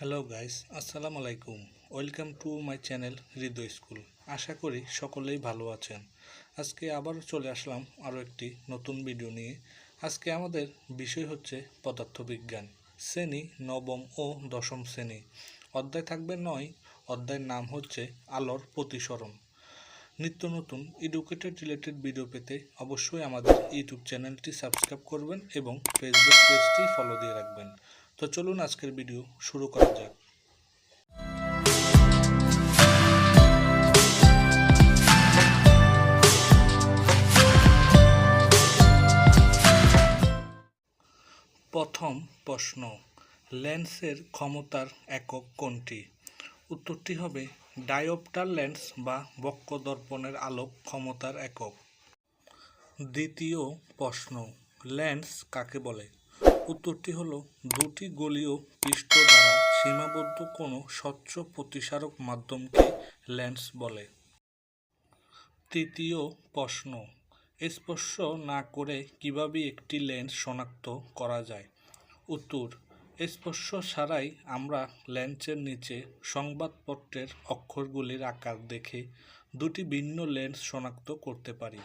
Hello guys, আসসালামু আলাইকুম। Welcome to my channel Hriday school. আশা করি সকলেই ভালো আছেন। আজকে আবারও চলে আসলাম আরও একটি নতুন ভিডিও নিয়ে। আজকে আমাদের বিষয় হচ্ছে পদার্থবিজ্ঞান। শ্রেণি নবম ও দশম শ্রেণি। অধ্যায় থাকবে নয়, অধ্যায়ের নাম হচ্ছে আলোর প্রতিসরণ। নিত্য নতুন এডুকেটেড রিলেটেড ভিডিও পেতে অবশ্যই আমাদের ইউটিউব চ্যানেলটি সাবস্ক্রাইব করবেন এবং ফেসবুক পেজটি ফলো দিয়ে রাখবেন। তো চলুন আজকের ভিডিও শুরু করা যাক। প্রথম প্রশ্ন, লেন্সের ক্ষমতার একক কোনটি? উত্তরটি হবে ডায়োপ্টার লেন্স বা বক্রদর্পণের আলোক ক্ষমতার একক। দ্বিতীয় প্রশ্ন, লেন্স কাকে বলে? উত্তরটি হল, দুটি গোলীয় পৃষ্ঠ দ্বারা সীমাবদ্ধ কোনো স্বচ্ছ প্রতিসারক মাধ্যমকে লেন্স বলে। তৃতীয় প্রশ্ন, স্পর্শ না করে কীভাবে একটি লেন্স শনাক্ত করা যায়? উত্তর, স্পর্শ ছাড়াই আমরা লেন্সের নিচে সংবাদপত্রের অক্ষরগুলির আকার দেখে দুটি ভিন্ন লেন্স শনাক্ত করতে পারি।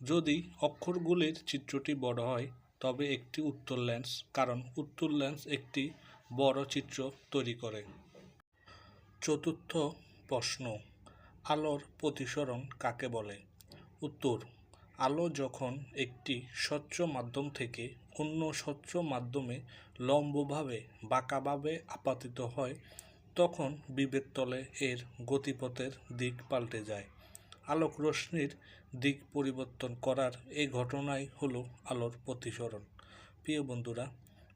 যদি অক্ষরগুলির চিত্রটি বড় হয় তবে একটি উত্তর লেন্স, কারণ উত্তর লেন্স একটি বড় চিত্র তৈরি করে। চতুর্থ প্রশ্ন, আলোর প্রতিসরণ কাকে বলে? উত্তর, আলো যখন একটি স্বচ্ছ মাধ্যম থেকে অন্য স্বচ্ছ মাধ্যমে লম্বভাবে, বাঁকাভাবে আপাতিত হয়, তখন বিবেক তলে এর গতিপথের দিক পাল্টে যায়। আলোক রশ্মির দিক পরিবর্তন করার এই ঘটনাই হলো আলোর প্রতিসরণ। প্রিয় বন্ধুরা,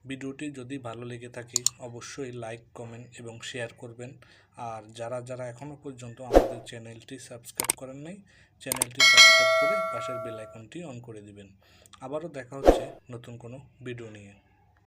ভিডিওটি যদি ভালো লেগে থাকে, অবশ্যই লাইক, কমেন্ট এবং শেয়ার করবেন। আর যারা যারা এখনও পর্যন্ত আমাদের চ্যানেলটি সাবস্ক্রাইব করেন নাই, চ্যানেলটি সাবস্ক্রাইব করে পাশের বেল আইকনটি অন করে দিবেন। আবারও দেখা হচ্ছে নতুন কোনো ভিডিও নিয়ে।